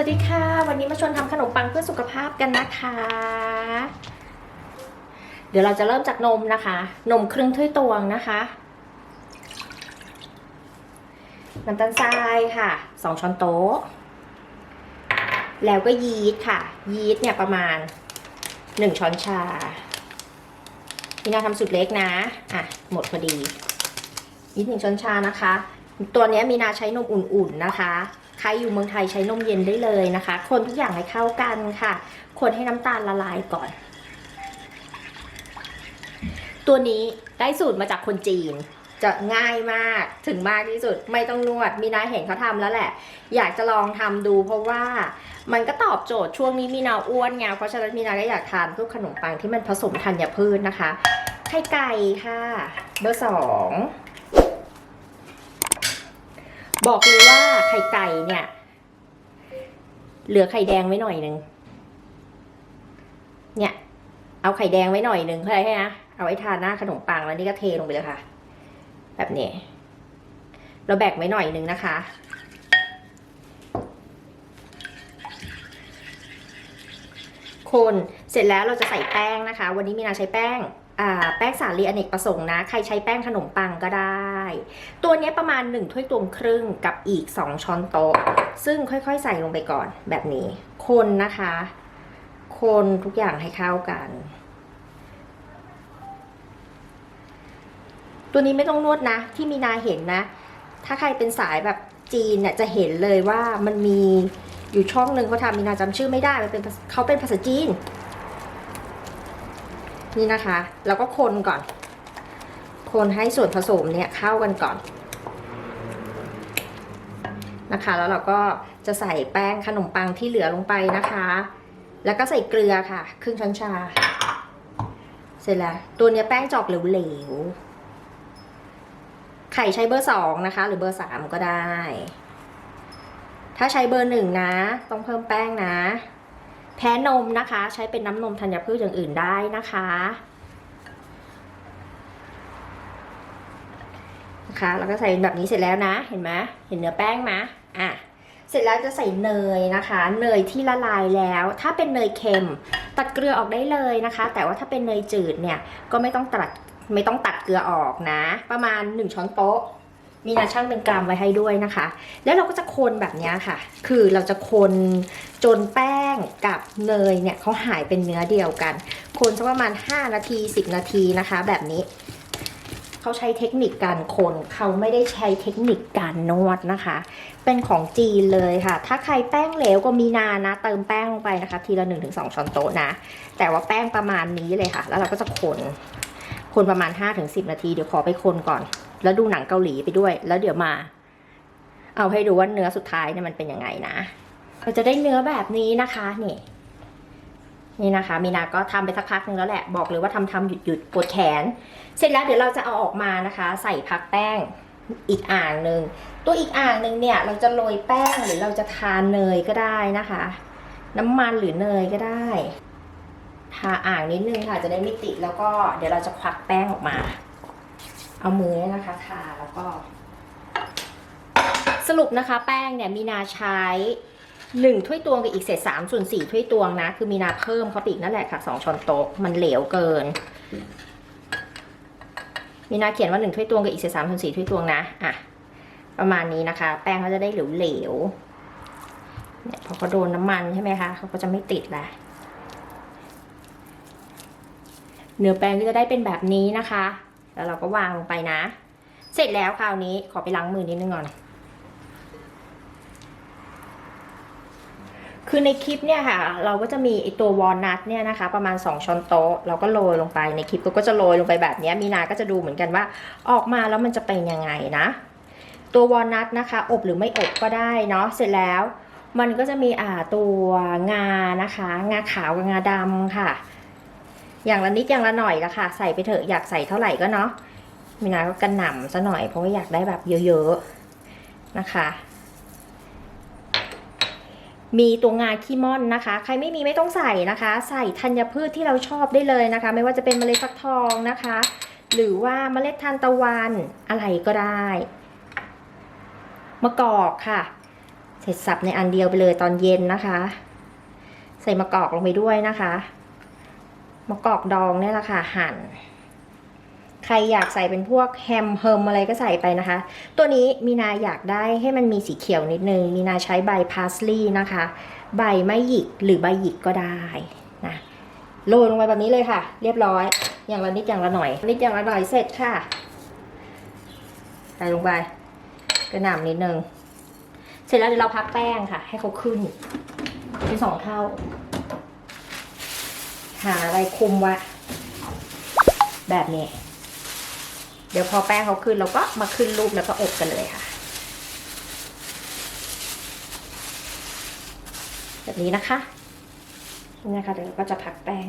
วัสดีค่ะ วันนี้มาชวนทำขนมปังเพื่อสุขภาพกันนะคะ เดี๋ยวเราจะเริ่มจากนมนะคะ นมครึ่งถ้วยตวงนะคะน้ำตาลทรายค่ะสองช้อนโต๊ะ แล้วก็ยีสต์ค่ะ ยีสต์เนี่ยประมาณหนึ่งช้อนชาพี่นาทำสุดเล็กนะอะหมดพอดียีสต์หนึ่งช้อนชานะคะ ตัวนี้มีนาใช้นมอุ่นๆนะคะ ใครอยู่เมืองไทยใช้นมเย็นได้เลยนะคะ คนทุกอย่างให้เข้ากันค่ะ คนให้น้ำตาลละลายก่อน ตัวนี้ได้สูตรมาจากคนจีน จะง่ายมากถึงมากที่สุดไม่ต้องนวด มีนาเห็นเขาทำแล้วแหละ อยากจะลองทำดู เพราะว่ามันก็ตอบโจทย์ช่วงนี้มีนาอ้วนไงเพราะฉะนั้นมีนาก็อยากทานพวกขนมปังที่มันผสมธัญพืชนะคะไข่ไก่ค่ะเบอร์สอง บอกเลยว่าไข่ไก่เนี่ย เหลือไข่แดงไว้หน่อยหนึ่งเนี่ย เอาไข่แดงไว้หน่อยหนึ่งเข้าใจไหมนะเอาไว้ทานหน้าขนมปังแล้วนี่ก็เทลงไปเลยค่ะ แบบนี้เราแบ่งไว้หน่อยหนึ่งนะคะคนเสร็จแล้วเราจะใส่แป้งนะคะ วันนี้มีนาใช้แป้ง แป้งสาลีอเนกประสงค์นะ ใครใช้แป้งขนมปังก็ได้ ตัวนี้ประมาณ 1 ถ้วยตวงครึ่งกับอีก 2 ช้อนโต๊ะ ซึ่งค่อยๆ ใส่ลงไปก่อนแบบนี้ คนนะคะ คนทุกอย่างให้เข้ากัน ตัวนี้ไม่ต้องนวดนะ ที่มีนาเห็นนะ ถ้าใครเป็นสายแบบจีนเนี่ยจะเห็นเลยว่ามันมีอยู่ช่องหนึ่งเขาทำมีนาจำชื่อไม่ได้มันเป็นเขาเป็นภาษาจีน นี่นะคะ แล้วก็คนก่อน คนให้ส่วนผสมเนี่ยเข้ากันก่อนนะคะ แล้วเราก็จะใส่แป้งขนมปังที่เหลือลงไปนะคะ แล้วก็ใส่เกลือค่ะ ครึ่งช้อนชา เสร็จแล้ว ตัวเนี้ยแป้งจอกเหลวๆ ไข่ใช้เบอร์สองนะคะ หรือเบอร์สามก็ได้ ถ้าใช้เบอร์หนึ่งนะ ต้องเพิ่มแป้งนะ แพ้นมนะคะ ใช้เป็นน้ำนมธัญพืชอย่างอื่นได้นะคะนะคะแล้วก็ใส่แบบนี้เสร็จแล้วนะ เห็นไหมเห็นเนื้อแป้งไหมอะเสร็จแล้วจะใส่เนยนะคะ เนยที่ละลายแล้ว ถ้าเป็นเนยเค็ม ตัดเกลือออกได้เลยนะคะ แต่ว่าถ้าเป็นเนยจืดเนี่ยก็ไม่ต้องตัดไม่ต้องตัดเกลือออกนะ ประมาณ 1 ช้อนโต๊ะ มีนาช่างเป็นกรัมไว้ให้ด้วยนะคะ แล้วเราก็จะคนแบบนี้ค่ะ คือเราจะคนจนแป้งกับเนยเนี่ยเขาหายเป็นเนื้อเดียวกัน คนสักประมาณ 5 นาที 10 นาทีนะคะ แบบนี้เขาใช้เทคนิคการคนเขาไม่ได้ใช้เทคนิคการนวดนะคะ เป็นของจีนเลยค่ะ ถ้าใครแป้งเหลวก็มีนานะ เติมแป้งลงไปนะคะ ทีละ 1-2 ช้อนโต๊ะนะ แต่ว่าแป้งประมาณนี้เลยค่ะ แล้วเราก็จะคน คนประมาณ 5-10 นาที เดี๋ยวขอไปคนก่อน แล้วดูหนังเกาหลีไปด้วย แล้วเดี๋ยวมา เอาให้ดูว่าเนื้อสุดท้ายเนี่ยมันเป็นยังไงนะเราจะได้เนื้อแบบนี้นะคะนี่นี่นะคะมีนาก็ทำไปสักพักหนึงแล้วแหละบอกเลยว่าทำทำหยุดหยุดปวดแขน เสร็จแล้วเดี๋ยวเราจะเอาออกมานะคะ ใส่พักแป้งอีกอ่างหนึ่งตัวอีกอ่างหนึ่งเนี่ยเราจะโรยแป้งหรือเราจะทานเนยก็ได้นะคะ น้ำมันหรือเนยก็ได้ทาอ่างนิดนึงค่ะจะได้ไม่ติดแล้วก็เดี๋ยวเราจะควักแป้งออกมา เอามือนนะคะทาแล้วก็ สรุปนะคะ แป้งเนี่ยมีนาใช้หนึ่งถ้วยตวงกับอีกเศษสามส่วนสี่ถ้วยตวงนะ คือมีนาเพิ่มเขาปอีกนั่นแหละค่ะสองช้อนโต๊ะมันเหลวเกิน มีนาเขียนว่าหนึ่งถ้วยตวงกับอีกเศษสามส่วนสี่ถ้วยตวงนะอะประมาณนี้นะคะ แป้งเขาจะได้เหลวๆเนี่ยพอเขาโดนน้ำมันใช่ไหมคะเขาก็จะไม่ติดละเนื้อแป้งก็จะได้เป็นแบบนี้นะคะ แล้วเราก็วางลงไปนะ เสร็จแล้วคราวนี้ขอไปล้างมือนิดนึงก่อนคือในคลิปเนี่ยค่ะ เราก็จะมีไอตัววอลนัทเนี่ยนะคะ ประมาณ 2 ช้อนโต๊ะเราก็โรยลงไปในคลิปก็จะโรยลงไปแบบนี้มีนาก็จะดูเหมือนกันว่า ออกมาแล้วมันจะเป็นยังไงนะ ตัววอลนัทนะคะ อบหรือไม่อบก็ได้เนาะเสร็จแล้ว มันก็จะมีอ่าตัวงานะคะ งาขาวกับงาดำค่ะ อย่างละนิดอย่างละหน่อยละค่ะ ใส่ไปเถอะอยากใส่เท่าไหร่ก็เนาะมีนาก็กระหน่ำซะหน่อยเพราะว่าอยากได้แบบเยอะๆนะคะ มีตัวงาขี้ม่อนนะคะ ใครไม่มีไม่ต้องใส่นะคะ ใส่ธัญพืชที่เราชอบได้เลยนะคะ ไม่ว่าจะเป็นเมล็ดฟักทองนะคะ หรือว่าเมล็ดทานตะวันอะไรก็ได้มะกอกค่ะ เสร็จสับในอันเดียวไปเลยตอนเย็นนะคะ ใส่มะกอกลงไปด้วยนะคะ มะกอกดองเนี่ยแหละค่ะหั่น ใครอยากใส่เป็นพวกแฮมเฮิมอะไรก็ใส่ไปนะคะ ตัวนี้มีนาอยากได้ให้มันมีสีเขียวนิดนึง มีนาใช้ใบพาสลีย์นะคะ ใบไม่หยิกหรือใบหยิกก็ได้นะโรยลงไปแบบนี้เลยค่ะ เรียบร้อย อย่างละนิดอย่างละหน่อย นิดอย่างละหน่อยเสร็จค่ะใส่ลงไปกระหน่ำนิดนึง เสร็จแล้วเดี๋ยวเราพักแป้งค่ะ ให้เขาขึ้นเป็นสองเท่า หาอะไรคุมไว้แบบนี้ เดี๋ยวพอแป้งเขาขึ้นเราก็มาขึ้นรูปแล้วก็อบกันเลยค่ะ แบบนี้นะคะนี่นะคะเดี๋ยวเราก็จะพักแป้ง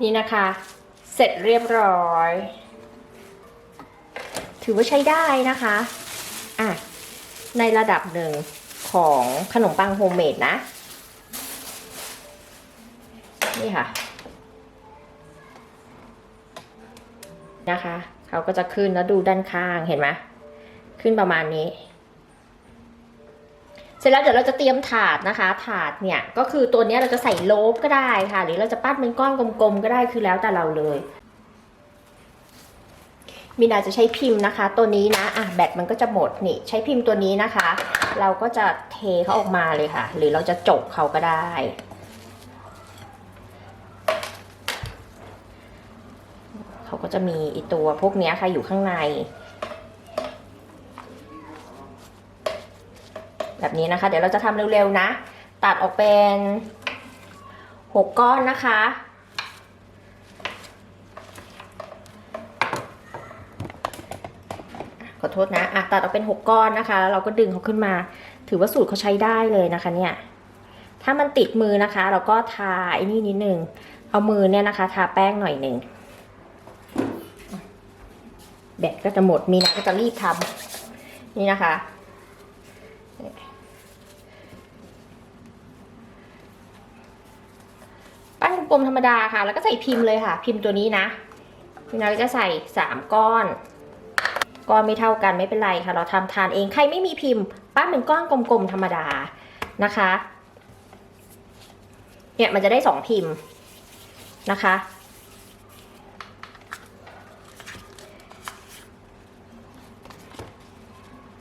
นี่นะคะ เสร็จเรียบร้อย ถือว่าใช้ได้นะคะ อะ ในระดับหนึ่ง ของขนมปังโฮมเมดนะ นี่ค่ะ นะคะเขาก็จะขึ้นแล้วดูด้านข้างเห็นไหมขึ้นประมาณนี้ เสร็จแล้วเดี๋ยวเราจะเตรียมถาดนะคะ ถาดเนี่ยก็คือตัวนี้เราจะใส่โลบก็ได้ค่ะ หรือเราจะปั้นเป็นก้อนกลมๆก็ได้คือแล้วแต่เราเลย มีนาจะใช้พิมพ์นะคะ ตัวนี้นะอะแบตมันก็จะหมดนี่ ใช้พิมพ์ตัวนี้นะคะ เราก็จะเทเขาออกมาเลยค่ะ หรือเราจะจกเขาก็ได้เขาก็จะมีไอตัวพวกนี้ค่ะอยู่ข้างใน แบบนี้นะคะ เดี๋ยวเราจะทำเร็วๆนะ ตัดออกเป็นหกก้อนนะคะ ขอ โทษนะอะตัดออกเป็นหกก้อนนะคะแล้วเราก็ดึงเขาขึ้นมา ถือว่าสูตรเขาใช้ได้เลยนะคะเนี่ยถ้ามันติดมือนะคะ เราก็ทาไอ้นี่นิดนึงเอามือเนี่ยนะคะทาแป้งหน่อยหนึ่งแบตก็จะหมดมีนะก็จะรีบทำนี่นะคะ ปั้นกลมธรรมดาค่ะ แล้วก็ใส่พิมพ์เลยค่ะ พิมพ์ตัวนี้นะมีนาก็จะใส่สามก้อน ก้อนไม่เท่ากันไม่เป็นไรค่ะ เราทำทานเองใครไม่มีพิมพ์ปั้นเป็นก้อนกลมๆธรรมดานะคะเนี่ยมันจะได้สองพิมพ์นะคะ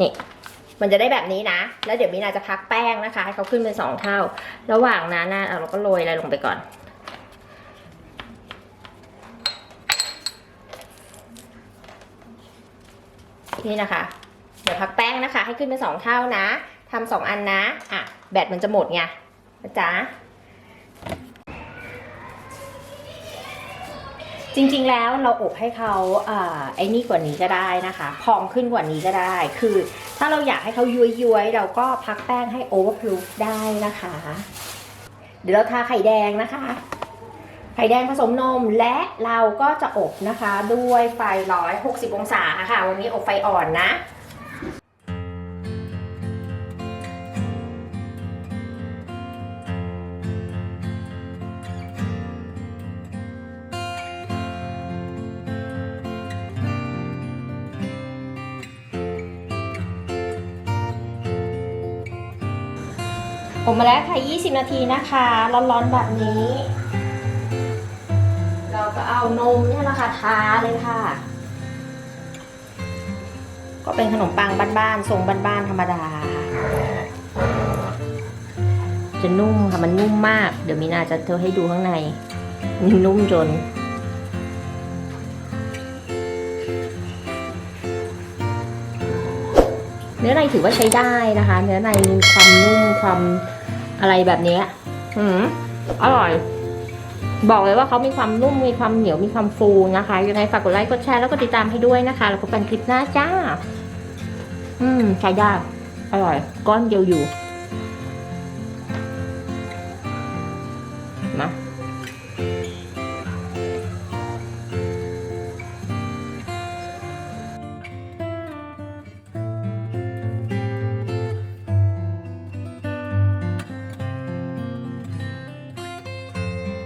นี่มันจะได้แบบนี้นะ แล้วเดี๋ยวมีนาจะพักแป้งนะคะ ให้เขาขึ้นเป็นสองเท่า ระหว่างนั้นนะเราก็โรยอะไรลงไปก่อน นี่นะคะ เดี๋ยวพักแป้งนะคะ ให้ขึ้นเป็นสองเท่านะทำสองอันนะอะแบตมันจะหมดไงนะจ๊ะจริงๆ แล้วเราอบให้เขาอ่าไอ้นี่กว่านี้ก็ได้นะคะ พองขึ้นกว่านี้ก็ได้ คือถ้าเราอยากให้เขาย้วยๆเราก็พักแป้งให้โอเวอร์พลูฟได้นะคะ เดี๋ยวเราทาไข่แดงนะคะ ไข่แดงผสมนมและเราก็จะอบนะคะ ด้วยไฟ 160 องศาค่ะ วันนี้อบไฟอ่อนนะผมมาแล้วค่ะ 20 นาทีนะคะ ร้อนๆ แบบนี้ นมเนี่ยนะคะทาเลยค่ะ ก็เป็นขนมปังบ้านๆทรงบ้านๆธรรมดา จะนุ่มค่ะมันนุ่มมาก เดี๋ยวมีนาจะเธอให้ดูข้างในมันนุ่มจนเนื้อในถือว่าใช้ได้นะคะ เนื้อในมีความนุ่มความอะไรแบบนี้อืมอร่อย บอกเลยว่าเขามีความนุ่ม มีความเหนียว มีความฟูนะคะ ยังไงฝากกดไลค์ กดแชร์ แล้วก็ติดตามให้ด้วยนะคะ แล้วพบกันคลิปหน้าจ้า อืม ใช้ได้ อร่อย ก้อนเดียวอยู่ นะ